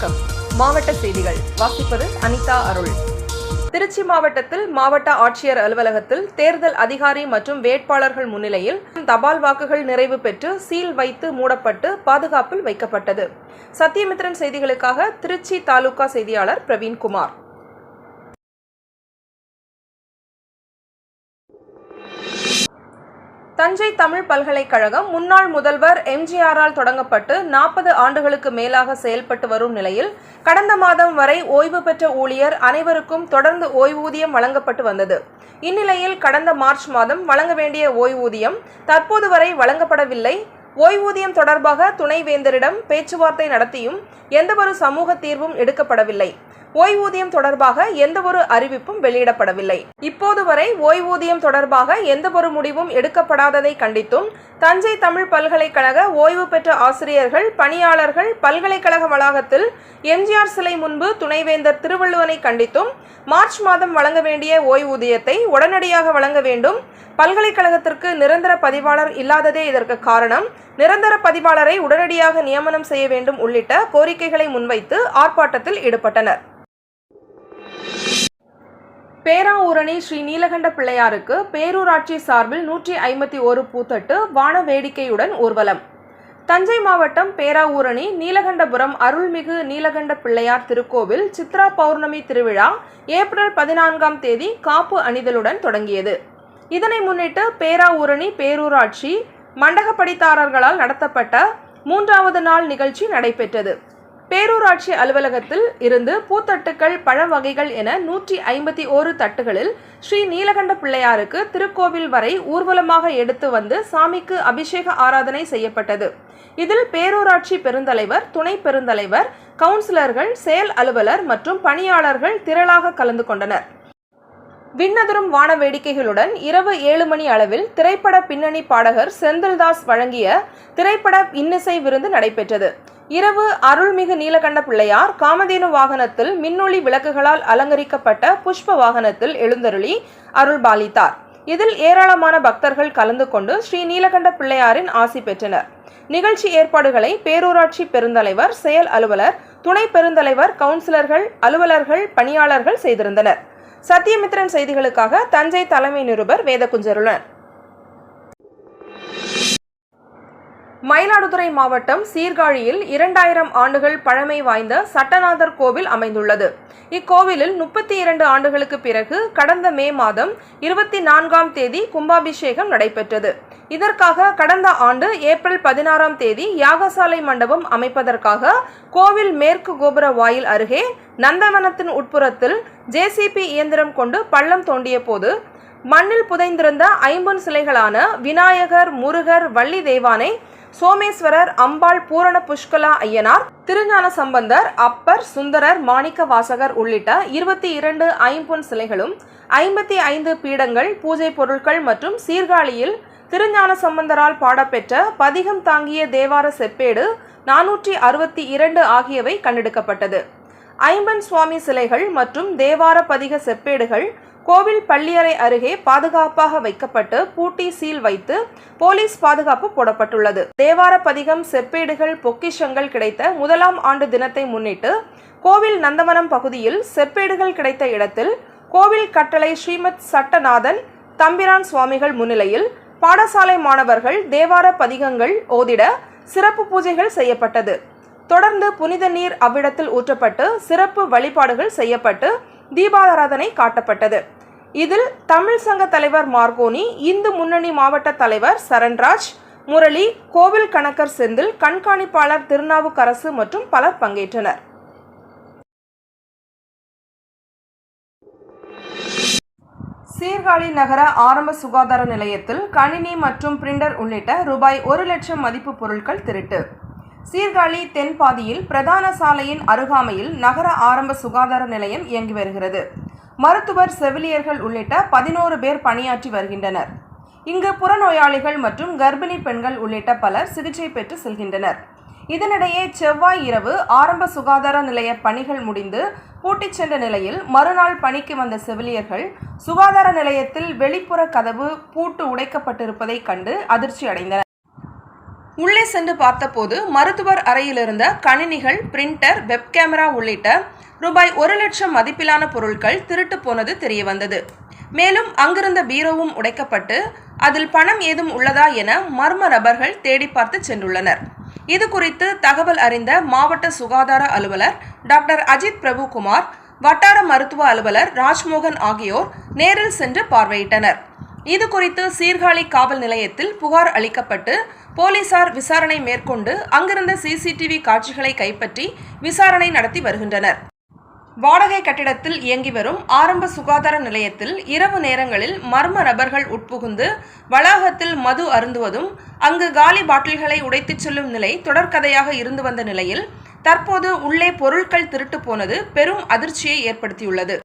வணக்கம். மாவட்ட செய்திகள். வாசிப்பது அனிதா அருள். திருச்சி மாவட்டத்தில் மாவட்ட ஆட்சியர் அலுவலகத்தில் தேர்தல் அதிகாரி மற்றும் வேட்பாளர்கள் முன்னிலையில் தபால் வாக்குகள் நிறைவு பெற்று சீல் வைத்து மூடப்பட்டு பாதுகாப்பில் வைக்கப்பட்டது. சத்தியமித்ரன் செய்திகளுக்காக திருச்சி தாலுகா செய்தியாளர் பிரவீன்குமார். தஞ்சை தமிழ் பல்கலைக்கழகம் முன்னாள் முதல்வர் எம்ஜிஆரால் தொடங்கப்பட்டு நாற்பது ஆண்டுகளுக்கு மேலாக செயல்பட்டு வரும் நிலையில் கடந்த மாதம் வரை ஓய்வு பெற்ற ஊழியர் அனைவருக்கும் தொடர்ந்து ஓய்வூதியம் வழங்கப்பட்டு வந்தது. இந்நிலையில் கடந்த மார்ச் மாதம் வழங்க வேண்டிய ஓய்வூதியம் தற்போது வரை வழங்கப்படவில்லை. ஓய்வூதியம் தொடர்பாக துணைவேந்தரிடம் பேச்சுவார்த்தை நடத்தியும் எந்தவொரு சமூக தீர்வும் எடுக்கப்படவில்லை. ஓய்வூதியம் தொடர்பாக எந்தவொரு அறிவிப்பும் வெளியிடப்படவில்லை. இப்போது வரை ஓய்வூதியம் தொடர்பாக எந்தவொரு முடிவும் எடுக்கப்படாததை கண்டித்தும் தஞ்சை தமிழ் பல்கலைக்கழக ஓய்வு பெற்ற ஆசிரியர்கள் பணியாளர்கள் பல்கலைக்கழக வளாகத்தில் எம்ஜிஆர் சிலை முன்பு துணைவேந்தர் திருவள்ளுவனை கண்டித்தும் மார்ச் மாதம் வழங்க வேண்டிய ஓய்வூதியத்தை உடனடியாக வழங்க வேண்டும். பல்கலைக்கழகத்திற்கு நிரந்தர பதிவாளர் இல்லாததே இதற்கு காரணம். நிரந்தர பதிவாளரை உடனடியாக நியமனம் செய்ய வேண்டும் உள்ளிட்ட கோரிக்கைகளை முன்வைத்து ஆர்ப்பாட்டத்தில் ஈடுபட்டனர். பேராவூரணி ஸ்ரீ நீலகண்ட பிள்ளையாருக்கு பேரூராட்சி சார்பில் நூற்றி ஐம்பத்தி ஒரு பூத்தட்டு வான வேடிக்கையுடன் ஊர்வலம். தஞ்சை மாவட்டம் பேராவூரணி நீலகண்டபுரம் அருள்மிகு நீலகண்ட பிள்ளையார் திருக்கோவில் சித்ரா பௌர்ணமி திருவிழா ஏப்ரல் பதினான்காம் தேதி காப்பு அணிதலுடன் தொடங்கியது. இதனை முன்னிட்டு பேராவூரணி பேரூராட்சி மண்டகப்படித்தாரர்களால் நடத்தப்பட்ட மூன்றாவது நாள் நிகழ்ச்சி நடைபெற்றது. பேரூராட்சி அலுவலகத்தில் இருந்து பூத்தட்டுக்கள் பழ வகைகள் என நூற்றி ஐம்பத்தி ஓரு தட்டுகளில் ஸ்ரீ நீலகண்ட பிள்ளையாருக்கு திருக்கோவில் வரை ஊர்வலமாக எடுத்து வந்து சாமிக்கு அபிஷேக ஆராதனை செய்யப்பட்டது. இதில் பேரூராட்சி பெருந்தலைவர் துணை பெருந்தலைவர் கவுன்சிலர்கள் செயல் அலுவலர் மற்றும் பணியாளர்கள் திரளாக கலந்து கொண்டனர். விண்ணதரும் வான வேடிக்கைகளுடன் இரவு ஏழு மணி அளவில் திரைப்பட பின்னணி பாடகர் செந்தில்தாஸ் வழங்கிய திரைப்பட இன்னிசை விருந்து நடைபெற்றது. இரவு அருள்மிகு நீலகண்ட பிள்ளையார் காமதேனு வாகனத்தில் மின்னொளி விளக்குகளால் அலங்கரிக்கப்பட்ட புஷ்ப வாகனத்தில் எழுந்தருளி அருள் பாலித்தார் இதில் ஏராளமான பக்தர்கள் கலந்து கொண்டு ஸ்ரீ நீலகண்ட பிள்ளையாரின் ஆசி பெற்றனர். நிகழ்ச்சி ஏற்பாடுகளை பேரூராட்சி பெருந்தலைவர் செயல் அலுவலர் துணை பெருந்தலைவர் கவுன்சிலர்கள் அலுவலர்கள் பணியாளர்கள் செய்திருந்தனர். சத்தியமித்ரன் செய்திகளுக்காக தஞ்சை தலைமை நிருபர் வேதகுஞ்சருளன். மயிலாடுதுறை மாவட்டம் சீர்காழியில் இரண்டாயிரம் ஆண்டுகள் பழமை வாய்ந்த சட்டநாதர் கோவில் அமைந்துள்ளது. இக்கோவிலில் முப்பத்தி இரண்டு ஆண்டுகளுக்கு பிறகு கடந்த மே மாதம் இருபத்தி நான்காம் தேதி கும்பாபிஷேகம் நடைபெற்றது. இதற்காக கடந்த ஆண்டு ஏப்ரல் பதினாறாம் தேதி யாகசாலை மண்டபம் அமைப்பதற்காக கோவில் மேற்கு கோபுர வாயில் அருகே நந்தவனத்தின் உட்புறத்தில் ஜேசிபி இயந்திரம் கொண்டு பள்ளம் தோண்டிய போது மண்ணில் புதைந்திருந்த ஐம்பொன் சிலைகளான விநாயகர் முருகர் வள்ளி தேவானை சோமேஸ்வரர் அம்பாள் பூரண புஷ்கலா ஐயனார் திருஞான சம்பந்தர் அப்பர் சுந்தரர் மாணிக்க வாசகர் உள்ளிட்ட இருபத்தி இரண்டு ஐம்பொன் சிலைகளும் ஐம்பத்தி ஐந்து பீடங்கள் பூஜை பொருட்கள் மற்றும் சீர்காழியில் திருஞான சம்பந்தரால் பாடப்பெற்ற பதிகம் தாங்கிய தேவார செப்பேடு நானூற்றி அறுபத்தி இரண்டு ஆகியவை கண்டெடுக்கப்பட்டது. ஐம்பன் சுவாமி சிலைகள் மற்றும் தேவார பதிக செப்பேடுகள் கோவில் பள்ளியறை அருகே பாதுகாப்பாக வைக்கப்பட்டு பூட்டி சீல் வைத்து போலீஸ் பாதுகாப்பு போடப்பட்டுள்ளது. தேவார பதிகம் செப்பேடுகள் பொக்கிஷங்கள் கிடைத்த முதலாம் ஆண்டு தினத்தை முன்னிட்டு கோவில் நந்தவனம் பகுதியில் செப்பேடுகள் கிடைத்த இடத்தில் கோவில் கட்டளை ஸ்ரீமத் சட்டநாதன் தம்பிரான் சுவாமிகள் முன்னிலையில் பாடசாலை மாணவர்கள் தேவார பதிகங்கள் ஓதிட சிறப்பு பூஜைகள் செய்யப்பட்டது. தொடர்ந்து புனித நீர் அவ்விடத்தில் ஊற்றப்பட்டு சிறப்பு வழிபாடுகள் செய்யப்பட்டு தீபாராதனை காட்டப்பட்டது. இதில் தமிழ் சங்க தலைவர் மார்கோனி இந்து முன்னணி மாவட்ட தலைவர் சரண்ராஜ் முரளி கோவில் கணக்கர் செந்தில் கண்காணிப்பாளர் திருநாவுக்கரசு மற்றும் பலர் பங்கேற்றனர். சீர்காழி நகர ஆரம்ப சுகாதார நிலையத்தில் கணினி மற்றும் பிரிண்டர் உள்ளிட்ட ரூபாய் ஒரு லட்சம் மதிப்பு பொருட்கள் திருட்டு. சீர்காழி தென்பாதியில் பிரதான சாலையின் அருகாமையில் நகர ஆரம்ப சுகாதார நிலையம் இயங்கி வருகிறது. மருத்துவர் செவிலியர்கள் உள்ளிட்ட பதினோரு பேர் பணியாற்றி வருகின்றனர். இங்கு புறநோயாளிகள் மற்றும் கர்ப்பிணி பெண்கள் உள்ளிட்ட பலர் சிகிச்சை பெற்று செல்கின்றனர். இதனிடையே செவ்வாய் இரவு ஆரம்ப சுகாதார நிலைய பணிகள் முடிந்து பூட்டிச் சென்ற நிலையில் மறுநாள் பணிக்கு வந்த செவிலியர்கள் சுகாதார நிலையத்தில் வெளிப்புற கதவு பூட்டு உடைக்கப்பட்டிருப்பதைக் கண்டு அதிர்ச்சி அடைந்தனர். உள்ளே சென்று பார்த்தபோது மருத்துவர் அறையிலிருந்த கணினிகள் பிரிண்டர் வெப் கேமரா உள்ளிட்ட ரூபாய் ஒரு லட்சம் மதிப்பிலான பொருட்கள் திருட்டு போனது தெரியவந்தது. மேலும் அங்கிருந்த பீரோவும் உடைக்கப்பட்டு அதில் பணம் ஏதும் உள்ளதா என மர்ம நபர்கள் தேடி பார்த்து சென்றுள்ளனர். இது குறித்து தகவல் அறிந்த மாவட்ட சுகாதார அலுவலர் டாக்டர் அஜித் பிரபுகுமார் வட்டார மருத்துவ அலுவலர் ராஜ்மோகன் ஆகியோர் நேரில் சென்று பார்வையிட்டனர். இது குறித்து சீர்காழி காவல் நிலையத்தில் புகார் அளிக்கப்பட்டு போலீசார் விசாரணை மேற்கொண்டு அங்கிருந்த சிசிடிவி காட்சிகளை கைப்பற்றி விசாரணை நடத்தி வருகின்றனர். வாடகை கட்டிடத்தில் இயங்கி வரும் ஆரம்ப சுகாதார நிலையத்தில் இரவு நேரங்களில் மர்ம நபர்கள் உட்புகுந்து வளாகத்தில் மது அருந்துவதும் அங்கு காலி பாட்டில்களை உடைத்துச் செல்லும் நிலை தொடர்கதையாக இருந்து வந்த நிலையில் தற்போது உள்ளே பொருட்கள் திருட்டு போனது பெரும் அதிர்ச்சியை ஏற்படுத்தியுள்ளது.